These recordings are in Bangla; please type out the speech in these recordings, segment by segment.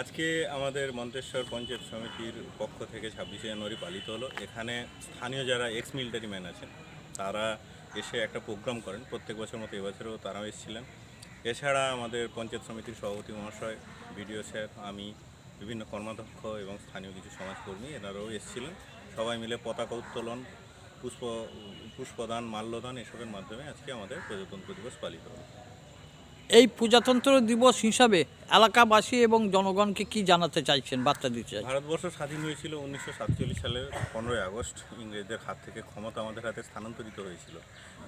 আজকে আমাদের মন্তেশ্বর পঞ্চায়েত সমিতির পক্ষ থেকে ছাব্বিশে জানুয়ারি পালিত হলো। এখানে স্থানীয় যারা এক্স মিলিটারি ম্যান আছেন, তারা এসে একটা প্রোগ্রাম করেন। প্রত্যেক বছর মতো এবছরও তারাও এসেছিলেন। এছাড়া আমাদের পঞ্চায়েত সমিতির সভাপতি মহাশয়, বিডিও স্যার, আমি, বিভিন্ন কর্মাধ্যক্ষ এবং স্থানীয় কিছু সমাজকর্মী, এনারাও এসেছিলেন। সবাই মিলে পতাকা উত্তোলন, পুষ্প, পুষ্পদান, মাল্যদান এসবের মাধ্যমে আজকে আমাদের প্রজাতন্ত্র দিবস পালিত হলো। এই প্রজাতন্ত্র দিবস হিসাবে এলাকাবাসী এবং জনগণকে কি জানাতে চাইছেন, বার্তা দিতে চাইছেন? ভারতবর্ষ স্বাধীন হয়েছিল উনিশশো সাতচল্লিশ সালের পনেরোই আগস্ট। ইংরেজদের হাত থেকে ক্ষমতা আমাদের হাতে স্থানান্তরিত হয়েছিল।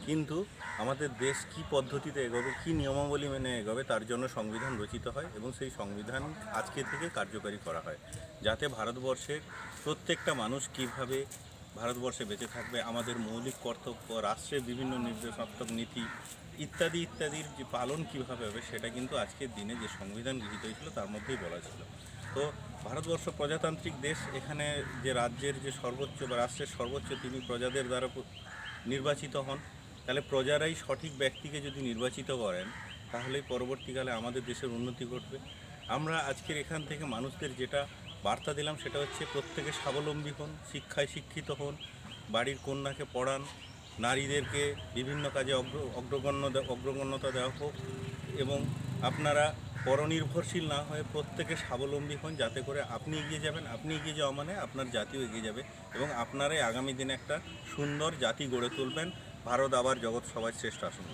কিন্তু আমাদের দেশ কি পদ্ধতিতে এগোবে, কি নিয়মাবলী মেনে এগোবে, তার জন্য সংবিধান রচিত হয় এবং সেই সংবিধান আজকে থেকে কার্যকারী করা হয়। যাতে ভারতবর্ষের প্রত্যেকটা মানুষ কীভাবে ভারতবর্ষে বেঁচে থাকবে, আমাদের মৌলিক কর্তব্য, রাষ্ট্রের বিভিন্ন নির্দেশাত্মক নীতি ইত্যাদি ইত্যাদির যে পালন কীভাবে হবে সেটা কিন্তু আজকের দিনে যে সংবিধান গৃহীত হয়েছিল তার মধ্যেই বলা ছিল। তো ভারতবর্ষ প্রজাতান্ত্রিক দেশ, এখানে যে রাজ্যের যে সর্বোচ্চ বা রাষ্ট্রের সর্বোচ্চ তিনি প্রজাদের দ্বারা নির্বাচিত হন, তাহলে প্রজারাই সঠিক ব্যক্তিকে যদি নির্বাচিত করেন, তাহলেই পরবর্তীকালে আমাদের দেশের উন্নতি ঘটবে। আমরা আজকের এখান থেকে মানুষদের যেটা বার্তা দিলাম সেটা হচ্ছে প্রত্যেকে স্বাবলম্বী হন, শিক্ষায় শিক্ষিত হন, বাড়ির কন্যাকে পড়ান, নারীদেরকে বিভিন্ন কাজে অগ্র, অগ্রগণ্য অগ্রগণ্যতা দেওয়া হোক এবং আপনারা পরনির্ভরশীল না হয়ে প্রত্যেকে স্বাবলম্বী হন যাতে করে আপনি এগিয়ে যাবেন, আপনি এগিয়ে যাওয়া মানে আপনার জাতিও এগিয়ে যাবে এবং আপনারাই আগামী দিনে একটা সুন্দর জাতি গড়ে তুলবেন ভারত আবার জগৎ সবাই শ্রেষ্ঠ আসন।